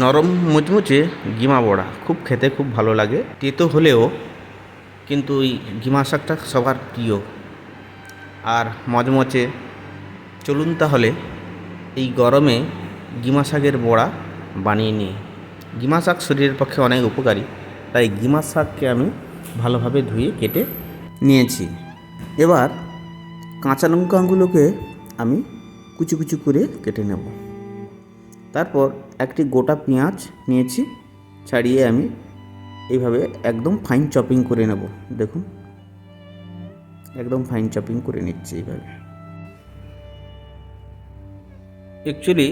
নরম মুচমুচে গিমা বড়া, খুব খেতে খুব ভালো লাগে। তেতো হলেও কিন্তু এই গিমা শাকটা সবার প্রিয়। আর মচমচে চলুন তাহলে এই গরমে গিমা শাকের বড়া বানিয়ে নিই। গিমা শাক শরীরের পক্ষে অনেক উপকারী, তাই গিমা শাককে আমি ভালোভাবে ধুয়ে কেটে নিয়েছি। এবার কাঁচা লঙ্কাগুলোকে আমি কুচি কুচি করে কেটে নেব। তারপর একটি গোটা পেঁয়াজ নিয়েছি, ছাড়িয়ে আমি এইভাবে একদম ফাইন চপিং করে নেব। দেখুন, একদম ফাইন চপিং করে নিচ্ছি এইভাবে। অ্যাকচুয়ালি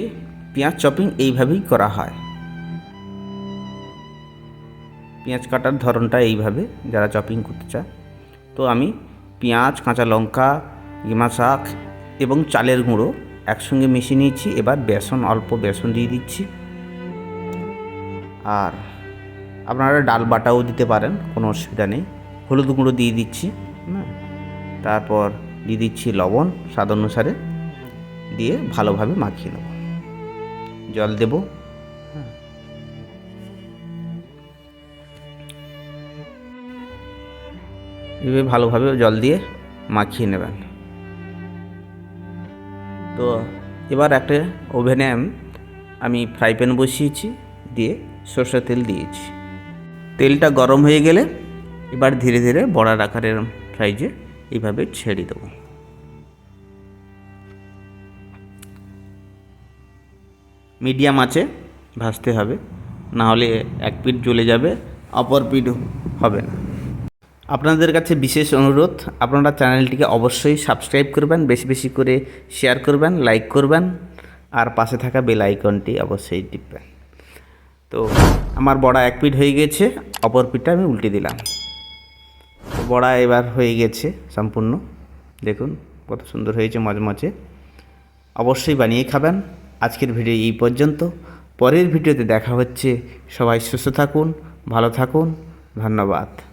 পেঁয়াজ চপিং এইভাবেই করা হয়। পেঁয়াজ কাটার ধরনটা এইভাবে, যারা চপিং করতে চায়। তো আমি পেঁয়াজ, কাঁচা লঙ্কা গিমা শাক এবং চালের গুঁড়ো একসঙ্গে মিশিয়ে নিয়েছি। এবার বেসন, অল্প বেসন দিয়ে দিচ্ছি। আর আপনারা ডাল বাটাও দিতে পারেন, কোনো অসুবিধা নেই। হলুদ গুঁড়ো দিয়ে দিচ্ছি হ্যাঁ। তারপর দিয়ে দিচ্ছি লবণ, স্বাদ অনুসারে। দিয়ে ভালোভাবে মাখিয়ে নেব। জল দেব হ্যাঁ। এভাবে ভালোভাবে জল দিয়ে মাখিয়ে নেবেন। তো এবার একটা ওভেনে আমি ফ্রাই প্যান বসিয়েছি, দিয়ে সর্ষের তেল দিয়েছি। তেলটা গরম হয়ে গেলে এবার ধীরে ধীরে বড়ার আকারের সাইজে এইভাবে ছেড়ে দেবো। মিডিয়াম আছে ভাজতে হবে, না হলে এক পিঠ জ্বলে যাবে, অপর পিঠ হবে না। আপনাদের কাছে বিশেষ অনুরোধ, আপনারা চ্যানেলটিকে অবশ্যই সাবস্ক্রাইব করবেন, বেশি বেশি করে শেয়ার করবেন, লাইক করবেন, আর পাশে থাকা বেল আইকনটি অবশ্যই টিপবেন। তো, আমার বড়া এক পিঠ হয়ে গেছে, অপর পিঠটা আমি উল্টে দিলাম। বড়া এবার হয়ে গেছে সম্পূর্ণ। দেখুন, কত সুন্দর হয়েছে মজমচে অবশ্যই বানিয়ে খাবেন। আজকের ভিডিও এই পর্যন্ত। পরের ভিডিওতে দেখা হচ্ছে। সবাই সুস্থ থাকুন, ভালো থাকুন। ধন্যবাদ।